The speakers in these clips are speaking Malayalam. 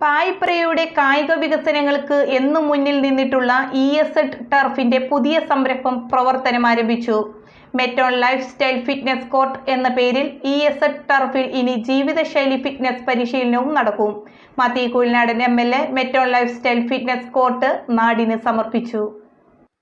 പായിപ്രയുടെ കായിക വികസനങ്ങൾക്ക് എന്നും മുന്നിൽ നിന്നിട്ടുള്ള ഇ എസ് എഡ് ടർഫിന്റെ പുതിയ സംരംഭം പ്രവർത്തനം ആരംഭിച്ചു. Met One life style fitness court എന്ന പേരിൽ ഇ എസ് എഡ് ടർഫിൽ ഇനി ജീവിതശൈലി ഫിറ്റ്നസ് പരിശീലനവും നടക്കും. Mathew Kuzhinadan M L A Met One life style fitness court നാടിന് സമർപ്പിച്ചു.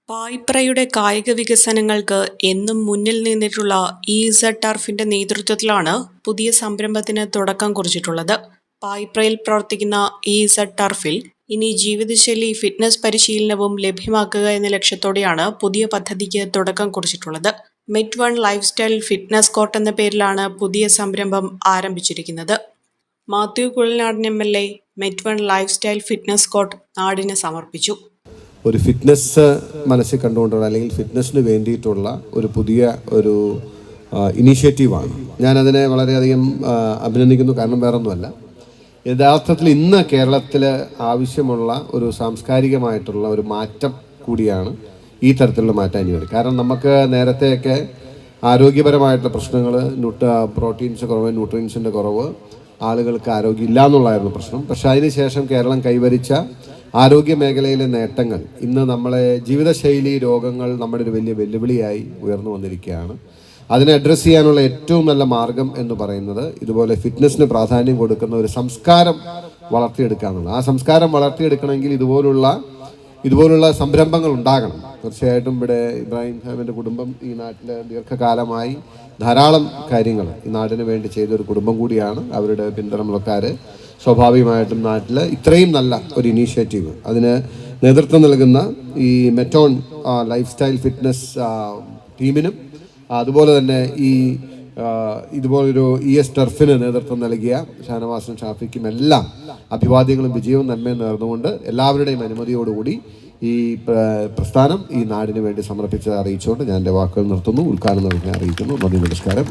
പായ്പ്രയുടെ കായിക വികസനങ്ങൾക്ക് എന്നും മുന്നിൽ നിന്നിട്ടുള്ള ഇ ഇസഡ് ടർഫിന്റെ നേതൃത്വത്തിലാണ് പുതിയ സംരംഭത്തിന് തുടക്കം കുറിച്ചിട്ടുള്ളത്. പായ്പ്രയിൽ പ്രവർത്തിക്കുന്ന ഇ സെഡ് ടർഫിൽ ഇനി ജീവിതശൈലി ഫിറ്റ്നസ് പരിശീലനവും ലഭ്യമാക്കുക എന്ന ലക്ഷ്യത്തോടെയാണ് പുതിയ പദ്ധതിക്ക് തുടക്കം കുറിച്ചിട്ടുള്ളത്. Met One life style fitness court എന്ന പേരിലാണ് പുതിയ സംരംഭം ആരംഭിച്ചിരിക്കുന്നത്. Mathew Kuzhalnadan M L A Met One life style fitness court നാടിന് സമർപ്പിച്ചു. ഒരു ഫിറ്റ്നസ് മനസ്സിൽ കണ്ടുകൊണ്ടുള്ള അല്ലെങ്കിൽ ഫിറ്റ്നസ്സിന് വേണ്ടിയിട്ടുള്ള ഒരു പുതിയ ഒരു ഇനീഷ്യേറ്റീവാണ് ഞാനതിനെ വളരെയധികം അഭിനന്ദിക്കുന്നു. കാരണം വേറൊന്നുമല്ല. യഥാർത്ഥത്തിൽ ഇന്ന് കേരളത്തിൽ ആവശ്യമുള്ള ഒരു സാംസ്കാരികമായിട്ടുള്ള ഒരു മാറ്റം കൂടിയാണ് ഈ തരത്തിലുള്ള മാറ്റം അനിവാര്യം കാരണം നമുക്ക് നേരത്തെയൊക്കെ ആരോഗ്യപരമായിട്ടുള്ള പ്രശ്നങ്ങൾ ന്യൂട്ട പ്രോട്ടീൻസ് കുറവ് ന്യൂട്രിയൻസിന്റെ കുറവ് ആളുകൾക്ക് ആരോഗ്യം ഇല്ല എന്നുള്ളതായിരുന്നു പ്രശ്നം. പക്ഷേ അതിനുശേഷം കേരളം കൈവരിച്ച ആരോഗ്യ മേഖലയിലെ നേട്ടങ്ങൾ ഇന്ന് നമ്മളെ ജീവിതശൈലി രോഗങ്ങൾ നമ്മുടെ ഒരു വലിയ വെല്ലുവിളിയായി ഉയർന്നു വന്നിരിക്കുകയാണ്. അതിനെ അഡ്രസ്സ് ചെയ്യാനുള്ള ഏറ്റവും നല്ല മാർഗം എന്ന് പറയുന്നത് ഇതുപോലെ ഫിറ്റ്നസ്സിന് പ്രാധാന്യം കൊടുക്കുന്ന ഒരു സംസ്കാരം വളർത്തിയെടുക്കുക എന്നുള്ളത് ആ സംസ്കാരം വളർത്തിയെടുക്കണമെങ്കിൽ ഇതുപോലുള്ള ഇതുപോലുള്ള സംരംഭങ്ങൾ ഉണ്ടാകണം. തീർച്ചയായിട്ടും ഇവിടെ ഇബ്രാഹിം സാഹിബിന്റെ കുടുംബം ഈ നാട്ടിൽ ദീർഘകാലമായി ധാരാളം കാര്യങ്ങൾ ഈ നാടിന് വേണ്ടി ചെയ്തൊരു കുടുംബം കൂടിയാണ്. അവരുടെ പിന്തുണമുള്ളക്കാർ സ്വാഭാവികമായിട്ടും നാട്ടിൽ ഇത്രയും നല്ല ഒരു ഇനീഷ്യേറ്റീവ് അതിന് നേതൃത്വം നൽകുന്ന ഈ മെറ്റോൺ ലൈഫ് സ്റ്റൈൽ ഫിറ്റ്നസ് ടീമിനും അതുപോലെ തന്നെ ഈ ഇതുപോലൊരു ഇ എസ് ടർഫിന് നേതൃത്വം നൽകിയ ഷാനവാസനും ഷാഫിക്കും എല്ലാം അഭിവാദ്യങ്ങളും വിജയവും നന്മയും നേർന്നുകൊണ്ട് എല്ലാവരുടെയും അനുമതിയോടുകൂടി ഈ പ്രസ്ഥാനം ഈ നാടിന് വേണ്ടി സമർപ്പിച്ചത് അറിയിച്ചുകൊണ്ട് ഞാൻ എന്റെ വാക്കുകൾ നിർത്തുന്നു. ഉദ്ഘാടനം ഞാൻ അറിയിക്കുന്നു. നന്ദി നമസ്കാരം.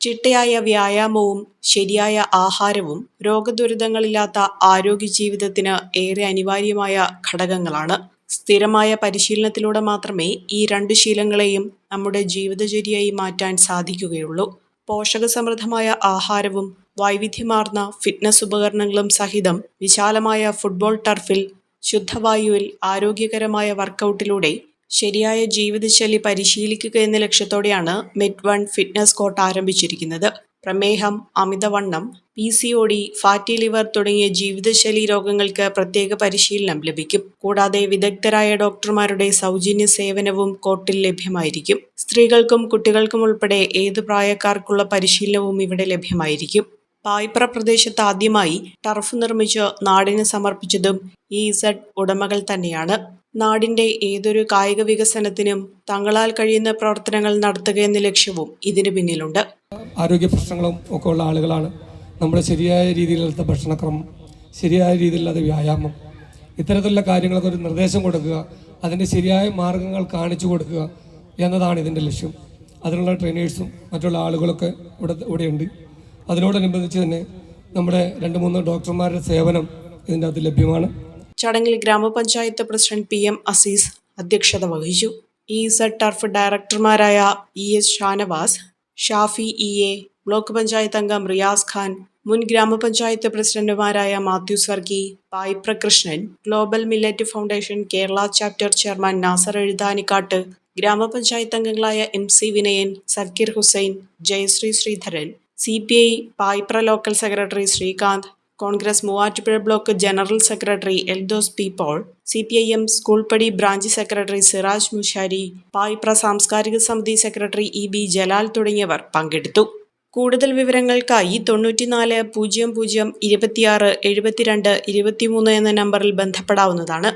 ചിട്ടയായ വ്യായാമവും ശരിയായ ആഹാരവും രോഗദുരിതങ്ങളില്ലാത്ത ആരോഗ്യ ജീവിതത്തിന് ഏറെ അനിവാര്യമായ ഘടകങ്ങളാണ്. സ്ഥിരമായ പരിശീലനത്തിലൂടെ മാത്രമേ ഈ രണ്ട് ശീലങ്ങളെയും നമ്മുടെ ജീവിതചര്യയായി മാറ്റാൻ സാധിക്കുകയുള്ളൂ. പോഷകസമൃദ്ധമായ ആഹാരവും വൈവിധ്യമാർന്ന ഫിറ്റ്നസ് ഉപകരണങ്ങളും സഹിതം വിശാലമായ ഫുട്ബോൾ ടർഫിൽ ശുദ്ധവായുവിൽ ആരോഗ്യകരമായ വർക്കൗട്ടിലൂടെ ശരിയായ ജീവിതശൈലി പരിശീലിക്കുക എന്ന ലക്ഷ്യത്തോടെയാണ് മെറ്റ് വൺ ഫിറ്റ്നസ് കോട്ട് ആരംഭിച്ചിരിക്കുന്നത്. പ്രമേഹം അമിതവണ്ണം P C O D fatty liver തുടങ്ങിയ ജീവിതശൈലി രോഗങ്ങൾക്ക് പ്രത്യേക പരിശീലനം ലഭിക്കും. കൂടാതെ വിദഗ്ധരായ ഡോക്ടർമാരുടെ സൗജന്യ സേവനവും കോർട്ടിൽ ലഭ്യമായിരിക്കും. സ്ത്രീകൾക്കും കുട്ടികൾക്കും ഉൾപ്പെടെ ഏത് പ്രായക്കാർക്കുള്ള പരിശീലനവും ഇവിടെ ലഭ്യമായിരിക്കും. പായ്പ്ര പ്രദേശത്ത് ആദ്യമായി ടർഫ് നിർമ്മിച്ച് നാടിന് സമർപ്പിച്ചതും ഈ ഇസഡ് ഉടമകൾ തന്നെയാണ്. നാടിന്റെ ഏതൊരു കായിക വികസനത്തിനും തങ്ങളാൽ കഴിയുന്ന പ്രവർത്തനങ്ങൾ നടത്തുക എന്ന ലക്ഷ്യവും ഇതിനു പിന്നിലുണ്ട്. ആരോഗ്യ പ്രശ്നങ്ങളും ഒക്കെ ഉള്ള ആളുകളാണ്. നമ്മൾ ശരിയായ രീതിയിലുള്ള ഭക്ഷണക്രമം ശരിയായ രീതിയിലുള്ള വ്യായാമം ഇത്തരത്തിലുള്ള കാര്യങ്ങൾക്ക് ഒരു നിർദ്ദേശം കൊടുക്കുക അതിന്റെ ശരിയായ മാർഗങ്ങൾ കാണിച്ചു കൊടുക്കുക എന്നതാണ് ഇതിന്റെ ലക്ഷ്യം. അതിനുള്ള ട്രെയിനേഴ്സും മറ്റുള്ള ആളുകളൊക്കെ ഇവിടെ ഇവിടെയുണ്ട്. അതിനോടനുബന്ധിച്ച് തന്നെ നമ്മുടെ രണ്ട് മൂന്ന് ഡോക്ടർമാരുടെ സേവനം ഇതിന്റെ അകത്ത് ലഭ്യമാണ്. ചടങ്ങിൽ ഗ്രാമപഞ്ചായത്ത് പ്രസിഡന്റ് പി എം അസീസ് അധ്യക്ഷത വഹിച്ചു. E Z turf ഡയറക്ടർമാരായ E S Shanavas Shafi E. A. Block panchayat അംഗം റിയാസ് ഖാൻ മുൻ ഗ്രാമപഞ്ചായത്ത് പ്രസിഡന്റുമാരായ Mathew Sargi Payipra Krishnan global millet foundation Kerala chapter chairman Nasar Ezhuthanikkattu ഗ്രാമപഞ്ചായത്ത് അംഗങ്ങളായ M C Vinayan Zakir Hussain Jayasree Sreedharan C P I Payipra local secretary Srikanth Congress Muvattupuzha block general secretary Eldhose P Paul C P I M Schoolpady branch secretary Siraj Mushari Payipra സാംസ്കാരിക സമിതി സെക്രട്ടറി ഇ ബി ജലാൽ തുടങ്ങിയവർ പങ്കെടുത്തു. കൂടുതൽ വിവരങ്ങൾക്കായി തൊണ്ണൂറ്റിനാല് പൂജ്യം പൂജ്യം ഇരുപത്തിയാറ് എഴുപത്തിരണ്ട് ഇരുപത്തിമൂന്ന് എന്ന നമ്പറിൽ ബന്ധപ്പെടാവുന്നതാണ്.